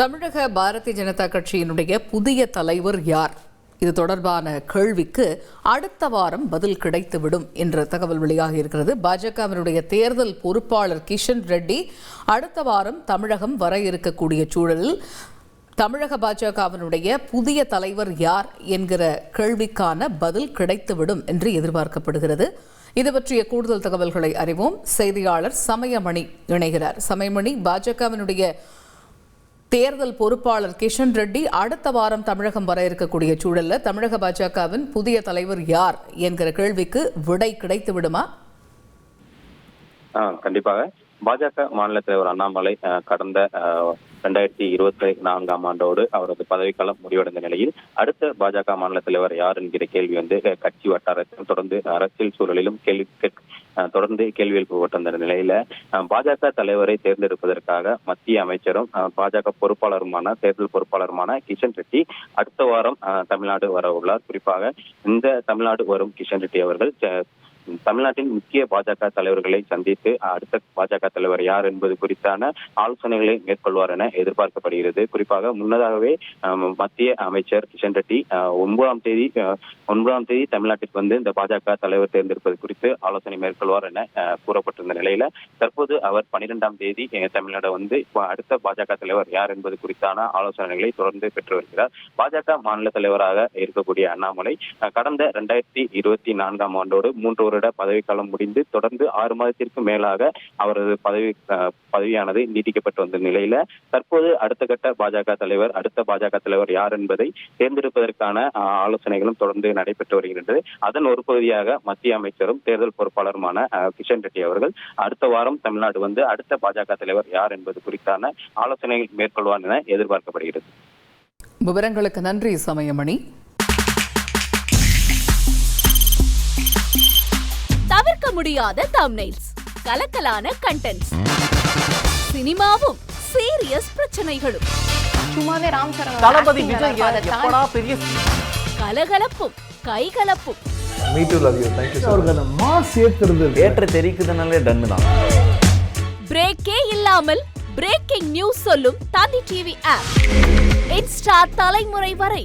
தமிழக பாரதிய ஜனதா கட்சியினுடைய புதிய தலைவர் யார்? இது தொடர்பான கேள்விக்கு அடுத்த வாரம் பதில் கிடைத்துவிடும் என்ற தகவல் வெளியாக இருக்கிறது. பாஜகவினுடைய தேர்தல் பொறுப்பாளர் கிஷன் ரெட்டி அடுத்த வாரம் தமிழகம் வர இருக்கக்கூடிய சூழலில் தமிழக பாஜகவினுடைய புதிய தலைவர் யார் என்கிற கேள்விக்கான பதில் கிடைத்துவிடும் என்று எதிர்பார்க்கப்படுகிறது. இது பற்றிய கூடுதல் தகவல்களை அறிவோம். செய்தியாளர் சமயமணி இணைகிறார். சமயமணி பாஜகவினுடைய தேர்தல் பொறுப்பாளர் கிஷன் ரெட்டி அடுத்த வாரம் தமிழகம் வர இருக்கக்கூடிய சூழல்ல தமிழக பாஜகவின் புதிய தலைவர் யார் என்கிற கேள்விக்கு விடை கிடைத்து விடுமா கண்டிப்பாக. பாஜக மாநில தலைவர் அண்ணாமலை கடந்த ரெண்டாயிரத்தி இருபத்தி நான்காம் ஆண்டோடு அவரது பதவிக்காலம் முடிவடைந்த நிலையில் அடுத்த பாஜக மாநில தலைவர் யார் என்கிற கேள்வி வந்து கட்சி வட்டாரத்தில் தொடர்ந்து அரசியல் சூழலிலும் கேள்வி தொடர்ந்து கேள்வி எழுப்பப்பட்ட அந்த நிலையில பாஜக தலைவரை தேர்ந்தெடுப்பதற்காக மத்திய அமைச்சரும் பாஜக பொறுப்பாளருமான தேர்தல் பொறுப்பாளருமான கிஷன் ரெட்டி அடுத்த வாரம் தமிழ்நாடு வர உள்ளார். குறிப்பாக இந்த தமிழ்நாடு வரும் கிஷன் ரெட்டி அவர்கள் தமிழ்நாட்டின் முக்கிய பாஜக தலைவர்களை சந்தித்து அடுத்த பாஜக தலைவர் யார் என்பது குறித்தான ஆலோசனைகளை மேற்கொள்வார் என எதிர்பார்க்கப்படுகிறது. குறிப்பாக முன்னதாகவே மத்திய அமைச்சர் கிஷன் ரெட்டி ஒன்பதாம் தேதி ஒன்பதாம் தேதி தமிழ்நாட்டிற்கு வந்து இந்த பாஜக தலைவர் தேர்ந்தெடுப்பது குறித்து ஆலோசனை மேற்கொள்வார் என கூறப்பட்டிருந்த நிலையில தற்போது அவர் பனிரெண்டாம் தேதி தமிழ்நாடு வந்து அடுத்த பாஜக தலைவர் யார் என்பது குறித்தான ஆலோசனைகளை தொடர்ந்து பெற்று வருகிறார். பாஜக மாநில தலைவராக இருக்கக்கூடிய அண்ணாமலை கடந்த இரண்டாயிரத்தி இருபத்தி நான்காம் ஆண்டோடு மூன்று வருட பதவிக்காலம் முடிந்து தொடர்ந்து ஆறு மாதத்திற்கு மேலாக அவரது பதவி பதவியானது நீட்டிக்கப்பட்டு வந்த நிலையில தற்போது அடுத்த கட்ட பாஜக தலைவர் அடுத்த பாஜக தலைவர் யார் என்பதை தேர்ந்தெடுப்பதற்கான ஆலோசனைகளும் தொடர்ந்து நடைபெற்று வருகின்றது. அதன் ஒரு பகுதியாக மத்திய அமைச்சரும் தேர்தல் பொறுப்பாளருமான கிஷன் ரெட்டி அவர்கள் அடுத்த வாரம் தமிழ்நாடு வந்து அடுத்த பாஜக தலைவர் யார் என்பது குறித்தான ஆலோசனைகள் மேற்கொள்வார் என எதிர்பார்க்கப்படுகிறது. விவரங்களுக்கு நன்றி சமயமணி. முடியாத தம்னைல்ஸ் கலக்கலான கண்டென்ட்ஸ் சினிமாவும் சீரியஸ் பிரச்சனைகளும். சும்மாவே ராம் சரண் தளபதி விஜய் எப்படா பெரிய கலகலப்பும் கைகலப்பும். Me too love you thank you அவருக்கு அந்த மாஸ் ஏத்துறது. தேட்டர் தெரிக்குதுனாலே டன்னு தான். பிரேக்கே இல்லாமல் பிரேக்கிங் நியூஸ் சொல்லும் தந்தி டிவி ஆப் இன்ஸ்டா தலைமுறை வரை